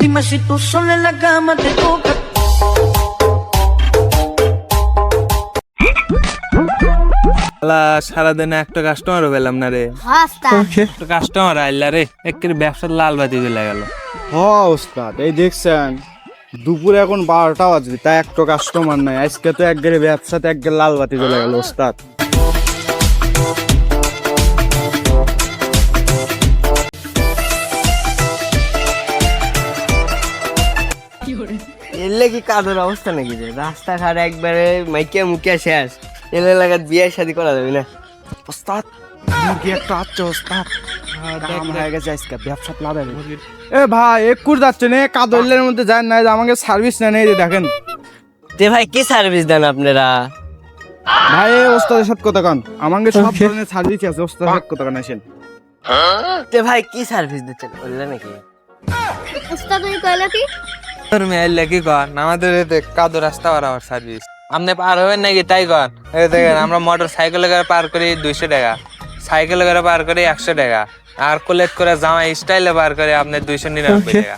Dime si tú sola en la cama te toca. সারাদিনে একটা কাস্টমারও পেলাম না রে। একটা কাস্টমার আইলা রে একের ব্যবসার লাল বাতি গেল। হ ওস্তাদ এই দেখছেন দুপুরে এখন বারোটা বাজবে তাই একটা কাস্টমার নাই। আজকে তো একবারে ব্যবসাতে একবারে লাল বাতি চলে গেল ওস্তাদ। এলে কি কাদের অবস্থা নাকি রে? রাস্তাঘাট একবারে মাইকে মুখে শেষ। এলে এলাকার বিয়ে শাদি করা যাবে না। ওস্তাদ মুরগি একটা ওস্তাদ? দাম হয়ে গেছে আজকে ব্যবসা লাভ এ ভাই একুর যাচ্ছে না কাদলের মধ্যে যান না আমাকে সার্ভিস নেন এই যে দেখেন। তে ভাই কি সার্ভিস দেন আপনারা? ভাই এ ওস্তাদের সাথে কথা কন। আমাকে সব ধরনের সার্ভিস আছে ওস্তাদের সাথে কথা কন আসেন। তে ভাই কি সার্ভিস দিচ্ছেন? বললে নাকি? ওই কি? তোর মেয়ে কি কর আমাদের এতে কাদো রাস্তা বাড়াবার সার্ভিস আপনি পার হবেন নাকি তাই এই দেখেন আমরা মোটর সাইকেলে করে পার করি দুইশো টাকা। সাইকেলে করে পার করি একশো টাকা। আর কোলেট করে জামা স্টাইলে পার করে আপনার দুইশো নিরানব্বই টাকা।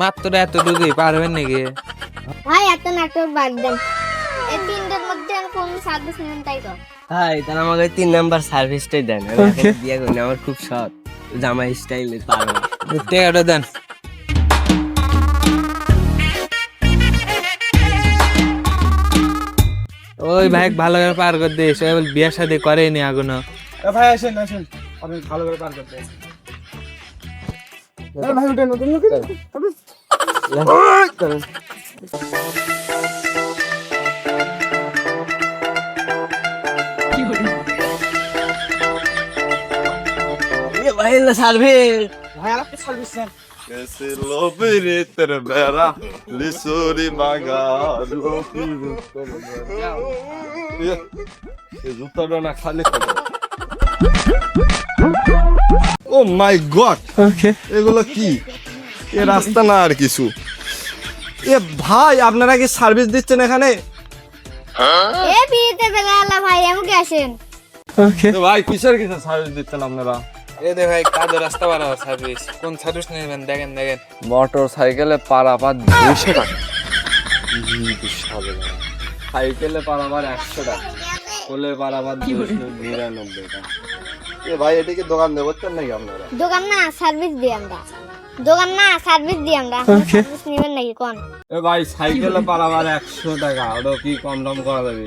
মাত্র এতটুকুই পার হবেন নাকি? ভাই এত নাটক বাদ দেন। এই তিনটার মধ্যে আর কোন সার্ভিস নেন তাই তো? ভাই তাহলে আমাকে তিন নাম্বার সার্ভিসটাই দেন। বিয়ে করি আমার খুব শখ। জামা স্টাইলে টাকাটা দেন। ওই ভাই ভালো করে পার করে দিস ওই বল বিয়ে শাদি করেনি এ ভাই আসেন আসেন। আপনি ভালো করে পার করতে ভাই ভাই সার্ভিস। ভাই আর আপনি Esse না খালি ও মাই গড এগুলো কি এ রাস্তা না আর কিছু এ ভাই আপনারা কি সার্ভিস দিচ্ছেন এখানে? এ বিয়েতে বেলা ভাই আসেন? ভাই কিসের কিসের সার্ভিস দিচ্ছেন আপনারা? এই দে ভাই কাদো রাস্তা বাড়াবার সার্ভিস কোন সার্ভিস নেবেন? দেখেন দেখেন। মোটর সাইকেলে পারাপার দুইশো টাকা। সাইকেলে পারাবার একশো টাকা। কোলে পারাবার দুশো নিরানব্বই টাকা। এ ভাই এটিকে দোকান দেবো নাকি আপনারা? দোকান না সার্ভিস দিই আমরা। দোকান না সার্ভিস দিই আমরা। সার্ভিস নেবেন নাকি কোন? এ ভাই সাইকেলে পারাবার একশো টাকা। ওটা কি কম দাম করা যাবে?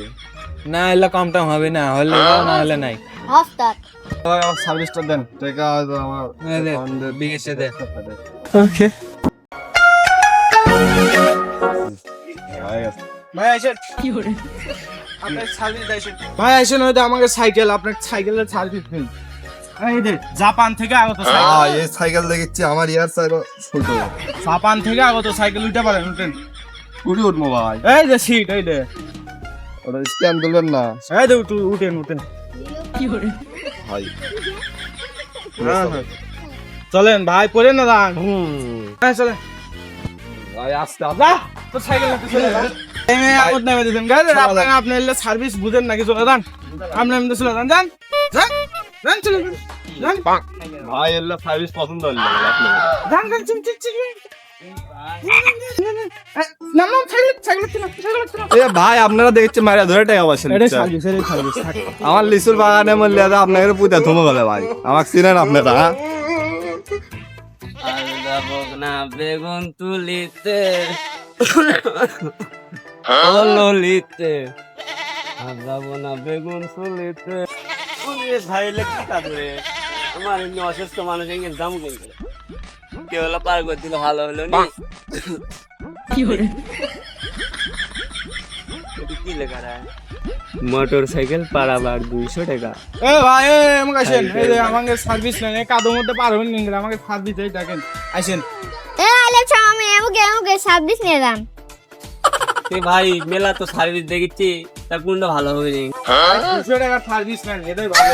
না এলে কম টম হবে না। হলে না হলে নাই। হস্তাদ ভাই আমার সার্ভিসটা দেন। টাকা আমার দে, দোকান বিকেশে দে ভাই আছে। ভাই আসেন। আপনার সার্ভিস আসেন। ভাই আসেন হয়তো আমাকে সাইকেল আপনার সাইকেলের সার্ভিস দিন। এই যে জাপান থেকে আগত সাইকেল। এই সাইকেল দেখেছি আমার ইয়ার সাইকেল জাপান থেকে আগত সাইকেল উঠতে পারেন উঠেন। কুড়ি উঠবো ভাই। এই যে সিট এই যে। ওটা স্ট্যান্ড তুলবেন না। এই উঠেন উঠেন ভাই হ্যাঁ, হ্যাঁ। চলেন ভাই পড়ে না দান হ্যাঁ চলেন। ভাই আসতে যা তো সাইকেল নিতে চলে আগত নেমে দিতেন গাড়ি আপনার আপনি এলে সার্ভিস বুঝেন নাকি? চলে যান। আপনি এমনি চলে যান যান। যান। চলে যান। ভাই এলে সার্ভিস পছন্দ হলো আপনার যান যান চিম চিম চিম। নাম নাম। এ ভাই আপনারা দেখছে মারা ধরে টাকা আমার লিচুর বাগানে মরলে আপনাকে পুঁতে থমে গেলে ভাই। আমাকে চিনেন আপনারা হ্যাঁ? বেগুন তুলিতে। ললিতে না বেগুন তুলিতে। ভাই লেখা আমার এমনি অসুস্থ মানুষ এখানে দাম কিন্তু কেউ হলো পার করে দিলে ভালো হলো নি। এটা কি লেখা রে মোটর সাইকেল পারাবার দুইশো টাকা। এ ভাই এ আমাকে আসেন। এই যে আমাকে সার্ভিস নেন। এই কাদোর মধ্যে পারবেন নি আমাকে সার্ভিস এই দেখেন। আসেন। এ আলে আমি এমকে এমকে সার্ভিস নিয়ে যান। এ ভাই মেলা তো সার্ভিস দেখেছি তা কোনটা ভালো হবে নি? দুশো টাকার সার্ভিস নেন এটাই ভালো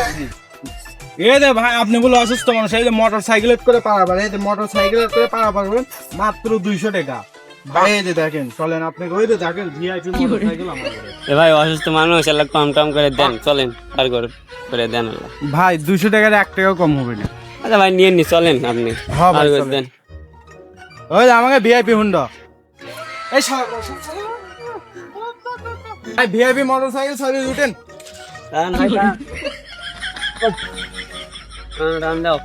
এই যে ভাই আপনি বলে অসুস্থ মানুষ এই যে মোটর সাইকেল করে পারাবার এই যে মোটর সাইকেল করে পারা পারবেন মাত্র দুইশো টাকা। এই দেখেন চলেন আপনি ওই দেখেন ভিআইপি মোটর সাইকেল আমার এ ভাই অসুস্থ মানুষ এলা কম টম করে দেন চলেন আর করে করে দেন আল্লাহ। ভাই দুইশো টাকার এক টাকাও কম হবে না। আচ্ছা ভাই নিয়ে নি চলেন আপনি হ্যাঁ ভাই, আর করে। দেন। ওই আমাকে ভিআইপি হুন্ডা এই ভাই ভিআইপি মোটরসাইকেল সার্ভিস উঠেন দাঁড়ান ভাই। দাঁড়ান, দাও।